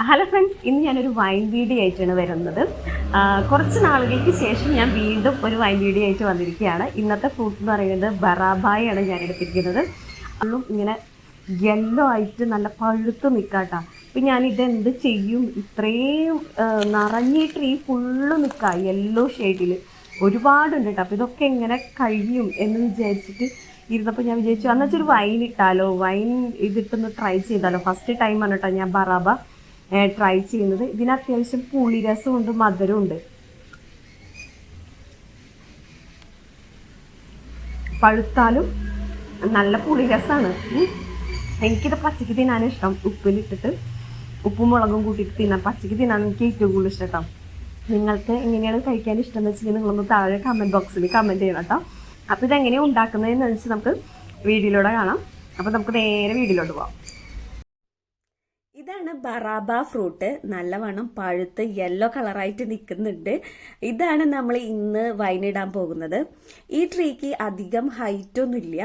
Hello friends ഇന്ന് ഞാനൊരു wine video ആയിട്ടാണ് വരുന്നത്. കുറച്ച് നാളുകൾക്ക് ശേഷം ഞാൻ വീണ്ടും ഒരു വൈൻ വീഡിയോ ആയിട്ട് വന്നിരിക്കുകയാണ്. ഇന്നത്തെ ഫ്രൂട്ട് എന്ന് പറയുന്നത് ബറാബായാണ് ഞാൻ എടുത്തിരിക്കുന്നത്. അതും ഇങ്ങനെ യെല്ലോ ആയിട്ട് നല്ല പഴുത്ത് നിൽക്കാട്ടോ അപ്പം ഞാനിത് എന്ത് ചെയ്യും? ഇത്രയും നിറഞ്ഞിട്ട് ഈ ഫുള്ള് നിൽക്കുക യെല്ലോ ഷെയ്ഡിൽ ഒരുപാടുണ്ട് കേട്ടോ അപ്പോൾ ഇതൊക്കെ എങ്ങനെ കഴിയും എന്ന് വിചാരിച്ചിട്ട് ഇരുന്നപ്പോൾ ഞാൻ വിചാരിച്ചു അന്ന് വെച്ചൊരു വൈൻ ഇട്ടാലോ? വൈൻ ഇതിട്ടൊന്ന് ട്രൈ ചെയ്താലോ? ഫസ്റ്റ് ടൈമാണ് കേട്ടോ ഞാൻ ബറാബ ട്രൈ ചെയ്യുന്നത്. ഇതിന് അത്യാവശ്യം പുളിരസമുണ്ട് മധുരമുണ്ട്. പഴുത്താലും നല്ല പുളിരസമാണ്. എനിക്കിത് പച്ചക്ക് തിന്നാൻ ഇഷ്ടം. ഉപ്പിലിട്ടിട്ട് ഉപ്പും മുളകും കൂട്ടിയിട്ട് തിന്നാൻ പച്ചക്ക് തിന്നാൻ എനിക്ക് ഏറ്റവും കൂടുതൽ ഇഷ്ടം കേട്ടോ. നിങ്ങൾക്ക് എങ്ങനെയാണ് കഴിക്കാൻ ഇഷ്ടം എന്ന് വെച്ചിട്ടുണ്ടെങ്കിൽ നിങ്ങളൊന്ന് താഴെ കമന്റ് ബോക്സിൽ കമന്റ് ചെയ്യണം കേട്ടോ. അപ്പോൾ ഇതെങ്ങനെയാണ് ഉണ്ടാക്കുന്നതെന്ന് വെച്ച് നമുക്ക് വീഡിയോയിലൂടെ കാണാം. അപ്പോൾ നമുക്ക് നേരെ വീഡിയോയിലോട്ട് പോകാം ഇതാണ് ബറാബ ഫ്രൂട്ട്. നല്ലവണ്ണം പഴുത്ത് യെല്ലോ കളറായിട്ട് നിൽക്കുന്നുണ്ട് ഇതാണ് നമ്മൾ ഇന്ന് വൈനിടാൻ പോകുന്നത്. ഈ ട്രീക്ക് അധികം ഹൈറ്റൊന്നുമില്ല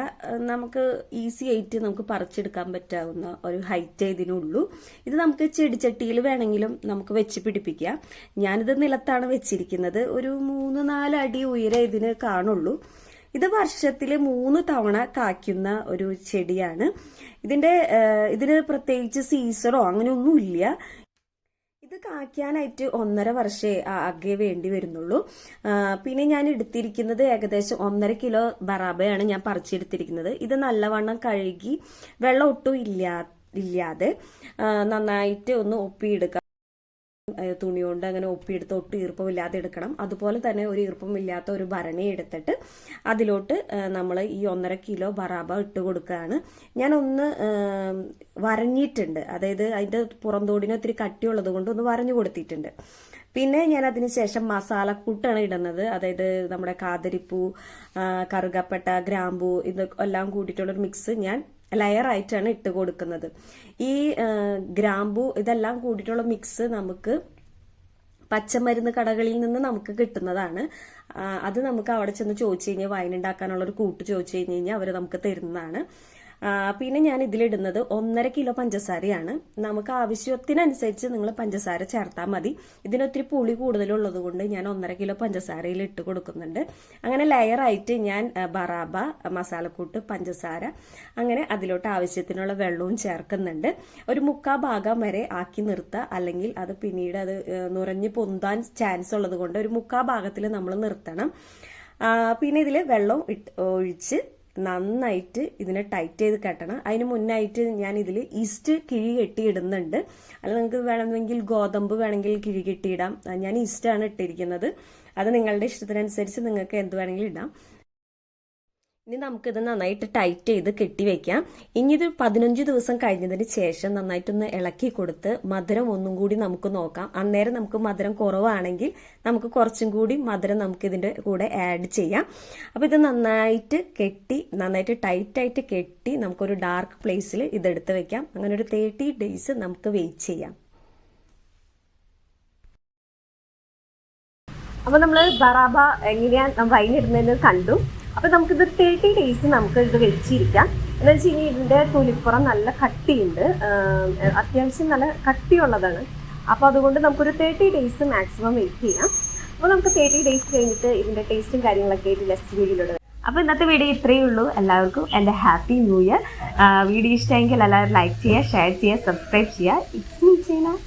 നമുക്ക് ഈസി ആയിട്ട് നമുക്ക് പറിച്ചെടുക്കാൻ പറ്റാവുന്ന ഒരു ഹൈറ്റ് ഇതിനുള്ളൂ ഇത് നമുക്ക് ചെടിച്ചട്ടിയിൽ വേണമെങ്കിലും നമുക്ക് വെച്ച് പിടിപ്പിക്കാം. ഞാനിത് നിലത്താണ് വെച്ചിരിക്കുന്നത്. ഒരു മൂന്ന് നാല് അടി ഉയരം ഇതിന് കാണുള്ളൂ. ഇത് വർഷത്തിൽ മൂന്ന് തവണ കായ്ക്കുന്ന ഒരു ചെടിയാണ്. ഇതിന്റെ ഇതിന് പ്രത്യേകിച്ച് സീസണോ അങ്ങനെയൊന്നും ഇല്ല ഇത് കായ്ക്കാനായിട്ട് ഒന്നര വർഷേ ആകെ വേണ്ടി വരുന്നുള്ളൂ. പിന്നെ ഞാൻ എടുത്തിരിക്കുന്നത് ഏകദേശം ഒന്നര കിലോ ബറാബയാണ് ഞാൻ പറിച്ചെടുത്തിരിക്കുന്നത്. ഇത് നല്ലവണ്ണം കഴുകി വെള്ളം ഒട്ടും ഇല്ലാ ഇല്ലാതെ നന്നായിട്ട് ഒന്ന് ഒപ്പിയെടുക്കാം തുണി കൊണ്ട് അങ്ങനെ ഒപ്പിയെടുത്ത് ഒട്ടും ഈർപ്പമില്ലാതെ എടുക്കണം. അതുപോലെ തന്നെ ഒരു ഈർപ്പമില്ലാത്ത ഒരു ഭരണി എടുത്തിട്ട് അതിലോട്ട് നമ്മൾ ഈ ഒന്നര കിലോ ബറാബ ഇട്ട് കൊടുക്കുകയാണ്. ഞാൻ ഒന്ന് വരഞ്ഞിട്ടുണ്ട്. അതായത് അതിന്റെ പുറംതോടിന് ഒത്തിരി കട്ടിയുള്ളത് കൊണ്ട് ഒന്ന് വരഞ്ഞു കൊടുത്തിട്ടുണ്ട്. പിന്നെ ഞാൻ അതിനുശേഷം മസാലക്കൂട്ടാണ് ഇടുന്നത്. അതായത് നമ്മുടെ കാതരിപ്പൂ കറുകപ്പട്ട ഗ്രാമ്പൂ ഇത് എല്ലാം കൂട്ടിയിട്ടുള്ളൊരു മിക്സ് ഞാൻ ലെയറായിട്ടാണ് ഇട്ട് കൊടുക്കുന്നത്. ഈ ഗ്രാമ്പൂ ഇതെല്ലാം കൂട്ടിയിട്ടുള്ള മിക്സ് നമുക്ക് പച്ചമരുന്ന് കടകളിൽ നിന്ന് നമുക്ക് കിട്ടുന്നതാണ്. അത് നമുക്ക് അവിടെ ചെന്ന് ചോദിച്ചു കഴിഞ്ഞാൽ വൈൻ ഉണ്ടാക്കാനുള്ള ഒരു കൂട്ട് ചോദിച്ചു കഴിഞ്ഞ് കഴിഞ്ഞാൽ അവർ നമുക്ക് തരുന്നതാണ്. പിന്നെ ഞാൻ ഇതിലിടുന്നത് ഒന്നര കിലോ പഞ്ചസാരയാണ്. നമുക്ക് ആവശ്യത്തിനനുസരിച്ച് നിങ്ങൾ പഞ്ചസാര ചേർത്താൽ മതി. ഇതിനൊത്തിരി പുളി കൂടുതലുള്ളത് കൊണ്ട് ഞാൻ ഒന്നര കിലോ പഞ്ചസാരയിൽ ഇട്ട് കൊടുക്കുന്നുണ്ട്. അങ്ങനെ ലെയറായിട്ട് ഞാൻ ബറാബ മസാലക്കൂട്ട് പഞ്ചസാര അങ്ങനെ അതിലോട്ട് ആവശ്യത്തിനുള്ള വെള്ളവും ചേർക്കുന്നുണ്ട്. ഒരു മുക്കാ ഭാഗം വരെ ആക്കി നിർത്തുക അല്ലെങ്കിൽ അത് പിന്നീട് അത് നുരഞ്ഞ് പൊന്താൻ ചാൻസ് ഉള്ളത് കൊണ്ട് ഒരു മുക്കാ ഭാഗത്തിൽ നമ്മൾ നിർത്തണം. പിന്നെ ഇതിൽ വെള്ളം ഒഴിച്ച് നന്നായിട്ട് ഇതിനെ ടൈറ്റ് ചെയ്ത് കെട്ടണം. അതിന് മുന്നായിട്ട് ഞാൻ ഇതിൽ ഈസ്റ്റ് കിഴി കെട്ടി ഇടുന്നുണ്ട് അല്ല നിങ്ങൾക്ക് വേണമെങ്കിൽ ഗോതമ്പ് വേണമെങ്കിൽ കിഴി കെട്ടിയിടാം. ഞാൻ ഈസ്റ്റാണ് ഇട്ടിരിക്കുന്നത്. അത് നിങ്ങളുടെ ഇഷ്ടത്തിനനുസരിച്ച് നിങ്ങൾക്ക് എന്ത് വേണമെങ്കിലും ഇടാം. ഇനി നമുക്കിത് നന്നായിട്ട് ടൈറ്റ് ചെയ്ത് കെട്ടി വെക്കാം. ഇനി ഇത് പതിനഞ്ച് ദിവസം കഴിഞ്ഞതിന് ശേഷം നന്നായിട്ടൊന്ന് ഇളക്കി കൊടുത്ത് മധുരം ഒന്നും കൂടി നമുക്ക് നോക്കാം. അന്നേരം നമുക്ക് മധുരം കുറവാണെങ്കിൽ നമുക്ക് കുറച്ചും കൂടി മധുരം നമുക്ക് ഇതിന്റെ കൂടെ ആഡ് ചെയ്യാം. അപ്പോൾ ഇത് നന്നായിട്ട് കെട്ടി നന്നായിട്ട് ടൈറ്റ് ആയിട്ട് കെട്ടി നമുക്കൊരു ഡാർക്ക് പ്ലേസിൽ ഇതെടുത്ത് വെക്കാം. അങ്ങനെ ഒരു തേർട്ടി ഡേയ്സ് നമുക്ക് വെയിറ്റ് ചെയ്യാം. അപ്പോൾ നമ്മൾ ബറാബ എങ്ങനെയാ വൈൻ ഇടുന്നതെന്ന് കണ്ടു. അപ്പോൾ നമുക്കിത് തേർട്ടി ഡേയ്സ് നമുക്ക് ഇത് വെച്ചിരിക്കാം. എന്ന് വെച്ച് കഴിഞ്ഞാൽ ഇതിന്റെ തൊലിപ്പുറം നല്ല കട്ടിയുണ്ട്. അത്യാവശ്യം നല്ല കട്ടിയുള്ളതാണ്. അപ്പോൾ അതുകൊണ്ട് നമുക്കൊരു തേർട്ടി ഡേയ്സ് മാക്സിമം വെയിറ്റ് ചെയ്യാം. അപ്പോൾ നമുക്ക് തേർട്ടി ഡേയ്സ് കഴിഞ്ഞിട്ട് ഇതിന്റെ ടേസ്റ്റും കാര്യങ്ങളൊക്കെ ആയിട്ട് നെക്സ്റ്റ് വീഡിയോയിലൂടെ അപ്പോൾ ഇന്നത്തെ വീഡിയോ ഇത്രയേ ഉള്ളൂ. എല്ലാവർക്കും എന്റെ ഹാപ്പി ന്യൂ ഇയർ വീഡിയോ ഇഷ്ടമെങ്കിൽ എല്ലാവരും ലൈക്ക് ചെയ്യുക ഷെയർ ചെയ്യുക സബ്സ്ക്രൈബ് ചെയ്യുക. ഇറ്റ്സ് മീ ചെയ്യുക